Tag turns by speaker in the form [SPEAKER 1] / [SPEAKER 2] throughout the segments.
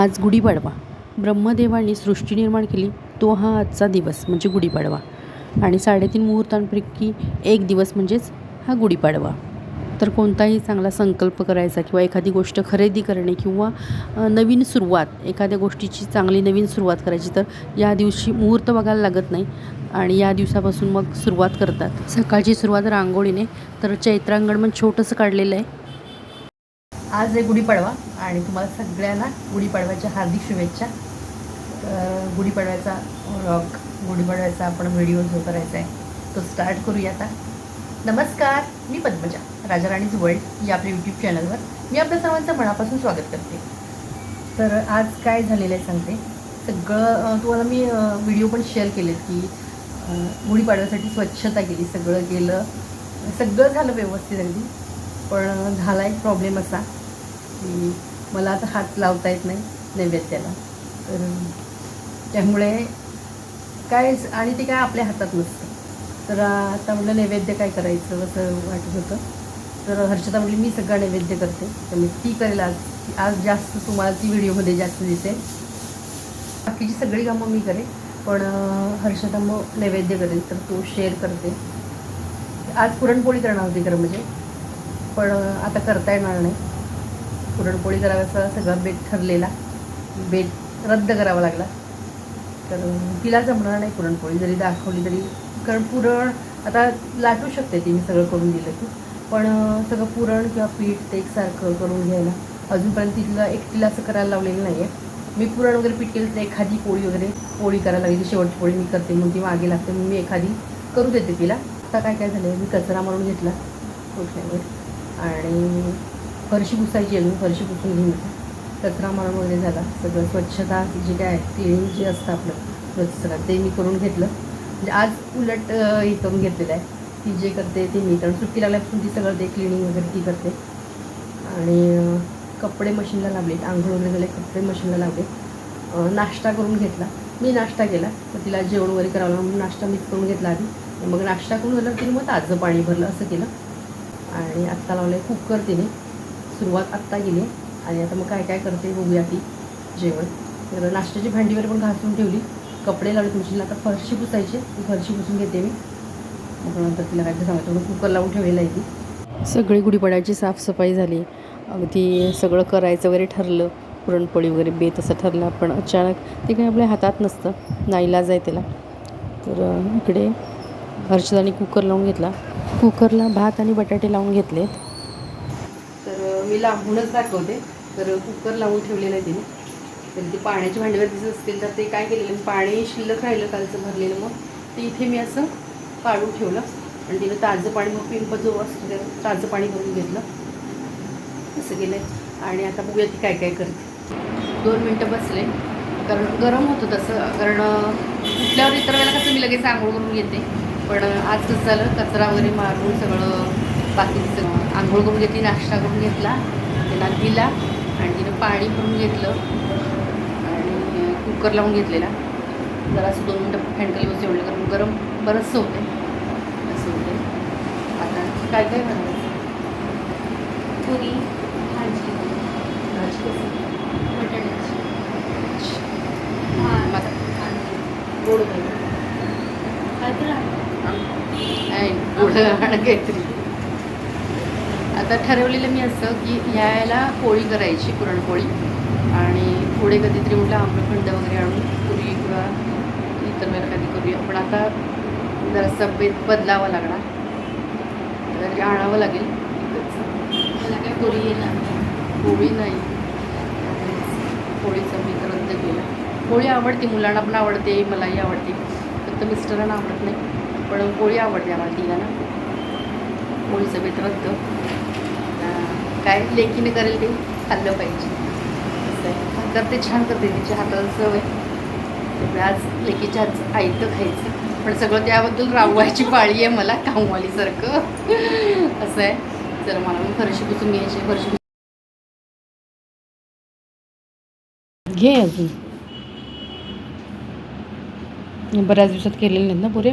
[SPEAKER 1] आज गुढीपाडवा. ब्रह्मदेवाने सृष्टी निर्माण केली तो हा आजचा दिवस म्हणजे गुढीपाडवा. आणि साडेतीन मुहूर्तांपैकी एक दिवस म्हणजेच हा गुढीपाडवा. तर कोणताही चांगला संकल्प करायचा किंवा एखादी गोष्ट खरेदी करणे किंवा नवीन सुरुवात एखाद्या गोष्टीची चांगली नवीन सुरुवात करायची तर या दिवशी मुहूर्त बघायला लागत नाही. आणि या दिवसापासून मग सुरुवात करतात. सकाळची सुरुवात रांगोळीने तर चैत्रांगण मग छोटंसं काढलेलं आहे. आज आहे गुढीपाडवा आणि तुम्हाला सगळ्यांना गुढीपाडव्याच्या हार्दिक शुभेच्छा. तर गुढीपाडव्याचा रॉक गुढीपाडव्याचा आपण व्हिडिओ जो करायचा आहे तो स्टार्ट करूया आता. नमस्कार मी पद्मजा राजाराणीज वर्ल्ड या आपल्या यूट्यूब चॅनलवर मी आपल्या सर्वांचं मनापासून स्वागत करते. तर आज काय झालेलं आहे सांगते. सगळं तुम्हाला मी व्हिडिओ पण शेअर केलेत की गुढीपाडव्यासाठी स्वच्छता केली सगळं केलं. सगळं झालं व्यवस्थित अगदी. पण झाला एक प्रॉब्लेम असा. की मला आता हात लावता येत नाही नैवेद्याला. तर त्यामुळे काय आणि ते काय आपल्या हातात नसतं. तर आता म्हटलं नैवेद्य काय करायचं असं वाटत होतं. तर हर्षदा म्हटली मी सगळं नैवेद्य करते. तर मी ती करेल आज. आज जास्त तुम्हाला ती व्हिडिओमध्ये जास्त दिसेल. बाकीची सगळी कामं मी करेन. पण हर्षदा मग नैवेद्य करेल तर तो शेअर करते. आज पुरणपोळी करणार होती खरं म्हणजे. पण आता करता येणार नाही. पुरणपोळी कराव्याचा सगळा बेट ठरलेला. बेट रद्द करावा लागला. तर तिला जमणार नाही पुरणपोळी. जरी दाखवली तरी कारण पुरण आता लाटू शकते ती मी सगळं करून दिलं की. पण सगळं पुरण किंवा पीठ ते एकसारखं करून घ्यायला. अजूनपर्यंत तिला एकटीला असं करायला लावलेलं नाही आहे मी पुरण वगैरे पीठ केलं तर एखादी पोळी वगैरे पोळी करायला लागली शेवटची पोळी मी करते मग ती मागे लागते मग मी एखादी करू देते तिला. आता काय काय झालं मी कचरा मारून घेतला. कोठ्यावर आणि फरशी पुसायची अजून फरशी पुसून घेऊन कचरा मारून वगैरे झाला सगळं स्वच्छता जी काय क्लिनिंग जे असतं आपलं स्वच्छता ते मी करून घेतलं. म्हणजे आज उलट हे करून घेतलेलं आहे. ती जे करते ते मी कारण सुट्टी लागल्यापासून ती सगळं ते क्लिनिंग वगैरे ती करते. आणि कपडे मशीनला लावले आंघोळ वगैरे झाले कपडे मशीनला लावले. नाश्ता करून घेतला. मी नाश्ता केला तर तिला जेवण वगैरे करावं लागलं म्हणून नाश्ता मीच करून घेतला आधी. मग नाश्ता करून झालं तिने मग ताजं पाणी भरलं असं केलं. आणि आत्ता लावलं आहे कुकर तिने. सुरुवात आत्ता गेली आणि आता मग काय काय करते बघूया ती जेवण. तर नाश्त्याची भांडी वगैरे पण घासून ठेवली. कपडे लावले तुमची आता फरशी पुसायची ती फरशी पुसून घेते मी. मग नंतर तिला काय सांगायचं मग कुकर लावून ठेवलेलं आहे ती. सगळी गुढीपाड्याची साफसफाई झाली. अगदी सगळं करायचं वगैरे ठरलं. पुरणपोळी वगैरे बेत असं ठरलं पण अचानक ते काही आपल्या हातात नसतं. नाईलाज आहे त्याला. तर इकडे हर्षदाने कुकर लावून घेतला. कुकरला भात आणि बटाटे लावून घेतलेत. मी लांबूनच दाखवते. तर कुकर लावून ठेवलेलं आहे तिने. तर ते पाण्याचे भांडीवर दिसत असतील तर ते काय केलेलं पाणी शिल्लक राहिलं कालचं भरलेलं मग. ते इथे मी असं काढून ठेवलं. आणि तिनं ताजं पाणी मग पिंप जो असतो त्या ताजं पाणी भरून घेतलं. असं केलं आहे आणि आता बघूया ती काय काय करते. दोन मिनटं बसले. कारण गरम होतं तसं. कारण कुठल्यावर इतर वेळेला कसं मी लगेच आंघोळ करून घेते. पण आज कसं झालं? कचरा वगैरे मारून सगळं बाकीचं आंघोळ करून घेतली नाश्ता करून घेतला त्याला दिला आणि तिनं पाणी भरून घेतलं आणि कुकर लावून घेतलेला. जरा असं दोन मिनटं फॅनखाली बस एवढं कारण गरम बरंचसं होते असं होते आता काय काय बनवायचं?
[SPEAKER 2] पुरी भाजी.
[SPEAKER 1] भाजी
[SPEAKER 2] बटाट्याची.
[SPEAKER 1] गोड काय गोड काहीतरी. आता ठरवलेलं मी असं की ह्याला पोळी करायची पुरणपोळी. आणि पुढे कधीतरी म्हटलं आम्रखंड वगैरे आणून पुरी किंवा इतर वेळेला कधी करूया. पण आता जरासं बेत बदलावा लागणार. काहीतरी आणावं लागेल.
[SPEAKER 2] मला काय येणार नाही.
[SPEAKER 1] पोळी नाही. पोळीचं मी तर रद्द केलं. पोळी आवडते मुलांना पण आवडते मलाही आवडते. फक्त मिस्टरांना आवडत नाही. पण पोळी आवडते आम्हाला तिघांना. पोळीचं बेत रद्द. काय लेकीने करेल ते खाल्लं पाहिजे. आहे. करते छान करते तिच्या हाताला त्यामुळे आज लेकीच्या हातचं आयतं खायचं. पण सगळं त्याबद्दल राववायची पाळी आहे मला कामवालीसारखं. असं आहे. चला मला मग फरशी पुसून घ्यायची फरशी घे अजून. बऱ्याच दिवसात केलेले नाहीत ना पुरे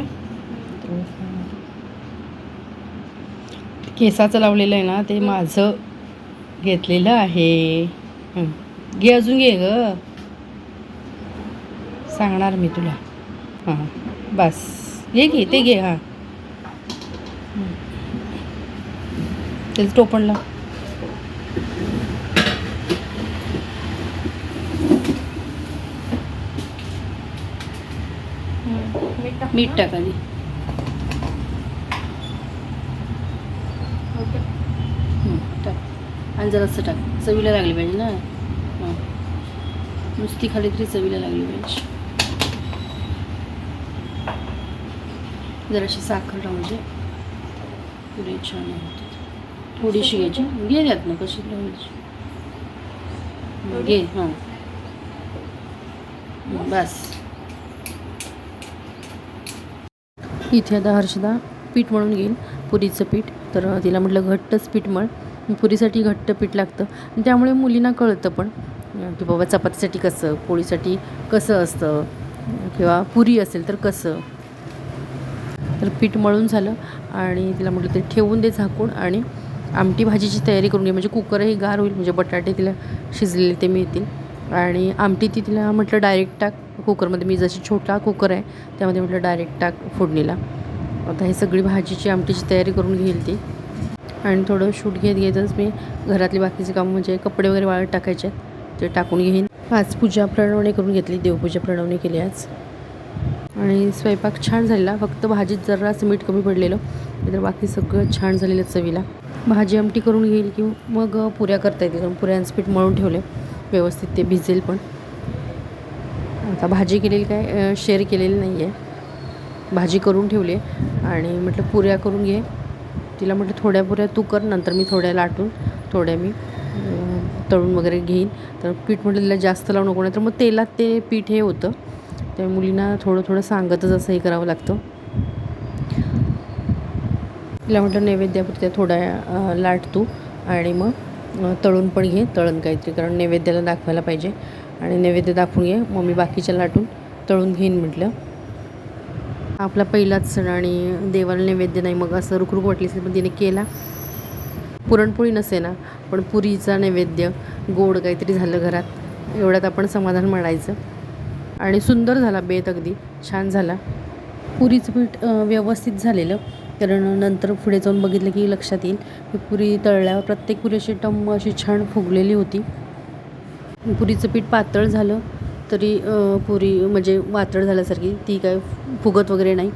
[SPEAKER 1] केसाचं लावलेलं आहे ना ते माझं घेतलेलं आहे. हं. घे अजून घे ग. सांगणार मी तुला. हां. बस. घे घे ते घे हां. त्याचं टोपण लाव
[SPEAKER 2] मीठ टाक
[SPEAKER 1] मीठ टाक आधी
[SPEAKER 2] ओके
[SPEAKER 1] हं, टाक आणि जरासं टाक. चवीला लागली पाहिजे ना. नुसती खाली तरी चवीला लागली पाहिजे. जराशी साखर टाक म्हणजे पुढे छान थोडीशी घ्यायची. घे द्यात ना कशी लावायची. घे हां. बस. इथे आता हर्षदा पीठ मळून घेईल. पुरीचं पीठ. तर तिला म्हटलं घट्टच पीठ मळ. पुरीसाठी घट्ट पीठ लागतं. आणि त्यामुळे मुलींना कळतं पण की बाबा चपातीसाठी कसं पोळीसाठी कसं असतं किंवा पुरी असेल तर कसं. तर पीठ मळून झालं आणि तिला म्हटलं ते ठेवून दे झाकून आणि आमटी भाजीची तयारी करून घे. म्हणजे कुकरही गार होईल म्हणजे बटाटे तिला शिजलेले ते मिळतील. आणि आमटी ती तिला म्हटलं डायरेक्ट टाक. कुकरमध्ये मी जशी छोटा कुकर आहे त्यामध्ये म्हटलं डायरेक्ट टाक फोडणीला. आता हे सगळी भाजीची आमटीची तयारी करून घेईल ती. आणि थोडं शूट घेत घेतच मी घरातली बाकीचे कामं म्हणजे कपडे वगैरे वाळत टाकायचे आहेत ते टाकून घेईन. आज पूजा प्रणवणी करून घेतली देवपूजा प्रणवणी केली आज. आणि स्वयंपाक छान झालेला फक्त भाजीत जरासं मीठ कमी पडलेलं तर बाकी सगळं छान झालेलं चवीला. भाजी आमटी करून घेईल की मग पुऱ्या करता येतील कारण पुऱ्यांचं पीठ मळून ठेवले व्यवस्थित ते भिजेल पण. आता भाजी केलेली काय शेअर केलेली नाही आहे भाजी करून ठेवली आणि म्हटलं पुऱ्या करून घे. तिला म्हटलं थोड्या पुऱ्या तू कर नंतर मी थोड्या लाटून थोड्या मी तळून वगैरे घेईन. तर पीठ म्हटलं तिला जास्त लावू नको. नाही तर मग तेलात ते पीठ हे होतं. त्या मुलींना थोडं थोडं सांगतच असं हे करावं लागतं. तिला म्हटलं नैवेद्यापुरत्या थोड्या लाट तू आणि मग तळून पण घे तळण काहीतरी कारण नैवेद्याला दाखवायला पाहिजे आणि नैवेद्य दाखवून घे मग मी बाकीच्या लाटून तळून घेईन म्हटलं. आपला पहिलाच सण आणि देवाला नैवेद्य नाही मग असं रुखरुख वाटली असेल पण तिने केला. पुरणपोळी नसे ना पण पुरीचा नैवेद्य गोड काहीतरी झालं घरात. एवढ्यात आपण समाधान म्हणायचं आणि सुंदर झाला बेत अगदी छान झाला. पुरीचं पीठ व्यवस्थित झालेलं. कारण नंतर पुढे जाऊन बघितलं की लक्षात येईल की पुरी तळल्यावर प्रत्येक पुरी अशी टम्म अशी छान फुगलेली होती. पुरीचं पीठ पातळ झालं. तरी पुरी म्हणजे वातळ झाल्यासारखी ती काय फुगत वगैरे नाही.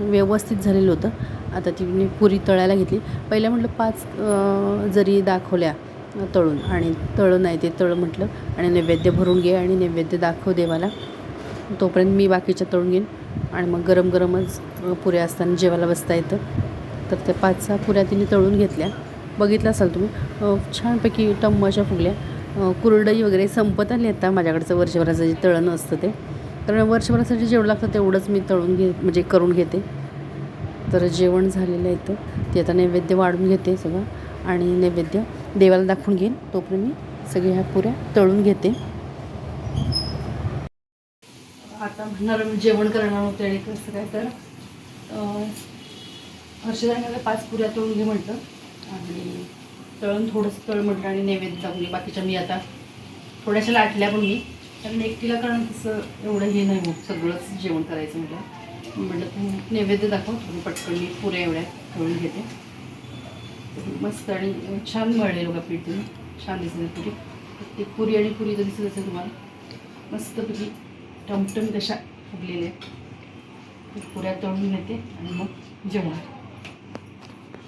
[SPEAKER 1] व्यवस्थित झालेलं होतं. आता ती मी पुरी तळायला घेतली. पहिल्या म्हटलं पाच जरी दाखवल्या तळून आणि तळं नाही ते तळं म्हटलं आणि नैवेद्य भरून घे आणि नैवेद्य दाखव देवाला. तोपर्यंत मी बाकीच्या तळून घेईन आणि मग गरम गरमच पुऱ्या असताना जेवायला बसता येतं. तर त्या पाच सहा पुऱ्या तिने तळून घेतल्या. बघितलं असाल तुम्ही छानपैकी टम्माच्या फुगल्या. कुरडई वगैरे संपत आली आता माझ्याकडचं वर्षभराचं जे तळण असतं ते. कारण वर्षभरासाठी जेवढं लागतं तेवढंच मी तळून घे म्हणजे करून घेते. तर जेवण झालेलं आहे इथं. ते आता नैवेद्य वाढून घेते सगळं आणि नैवेद्य देवाला दाखवून घेईन. तोपर्यंत मी सगळ्या ह्या पुऱ्या तळून घेते. आता म्हणणार मी जेवण करणार होते आणि कसं काय तर हर्षदाने पाच पुऱ्या तळून घे म्हटलं. आणि तळून थोडंसं तळ म्हटलं आणि नैवेद्य दाखवली बाकीच्या मी आता थोड्याशा लाटल्या पण मी. कारण एकटीला कारण तसं एवढं हे नाही होत सगळंच जेवण करायचं म्हटलं. म्हटलं तू नैवेद्य दाखव थोडी पटकन मी पुऱ्या एवढ्या तळून घेते. मस्त आणि छान मळले बघा पीठ तुम्ही. छान दिसत पुरी ते पुरी आणि पुरी तर दिसत असेल तुम्हाला मस्त पुरी टमटम तशा फुगलेल्या आहेत. पुऱ्या तळून घेते आणि मग जेवण.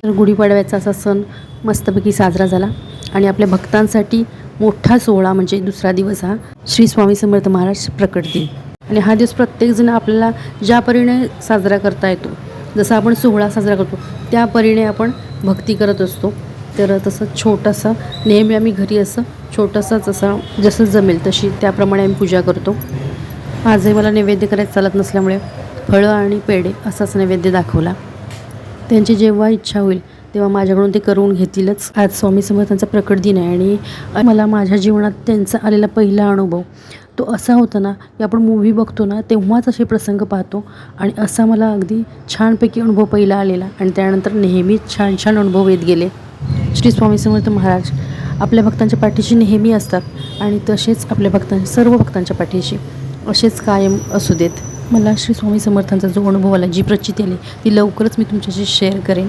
[SPEAKER 1] तर गुढीपाडव्याचा असा सण मस्तपैकी साजरा झाला. आणि आपल्या भक्तांसाठी मोठा सोहळा म्हणजे दुसरा दिवस हा श्री स्वामी समर्थ महाराज प्रकट दिन. आणि हा दिवस प्रत्येकजण आपल्याला ज्या परीने साजरा करता येतो जसा आपण सोहळा साजरा करतो त्या परीने आपण भक्ती करत असतो. तर तसं छोटंसं नेहमी आम्ही घरी असं छोटंसंच असं जसं जमेल तशी त्याप्रमाणे आम्ही पूजा करतो. आजही मला नैवेद्य करायचं चालत नसल्यामुळे फळं आणि पेढे असाच नैवेद्य दाखवला. त्यांची जेव्हा इच्छा होईल तेव्हा माझ्याकडून ते करून घेतीलच. आज स्वामी समर्थांचा प्रकट दिन आहे आणि मला माझ्या जीवनात त्यांचा आलेला पहिला अनुभव तो असा होता ना की आपण मूव्ही बघतो ना तेव्हाच असे प्रसंग पाहतो आणि असा मला अगदी छानपैकी अनुभव पहिला आलेला आणि त्यानंतर नेहमीच छान छान अनुभव येत गेले. श्री स्वामी समर्थ महाराज
[SPEAKER 3] आपल्या भक्तांच्या पाठीशी नेहमी असतात आणि तसेच आपल्या भक्तांच्या सर्व भक्तांच्या पाठीशी असेच कायम असू देत. मला श्री स्वामी समर्थांचा जो अनुभव आला जी प्रचिती आली ती लवकरच मी तुमच्याशी शेअर करेन.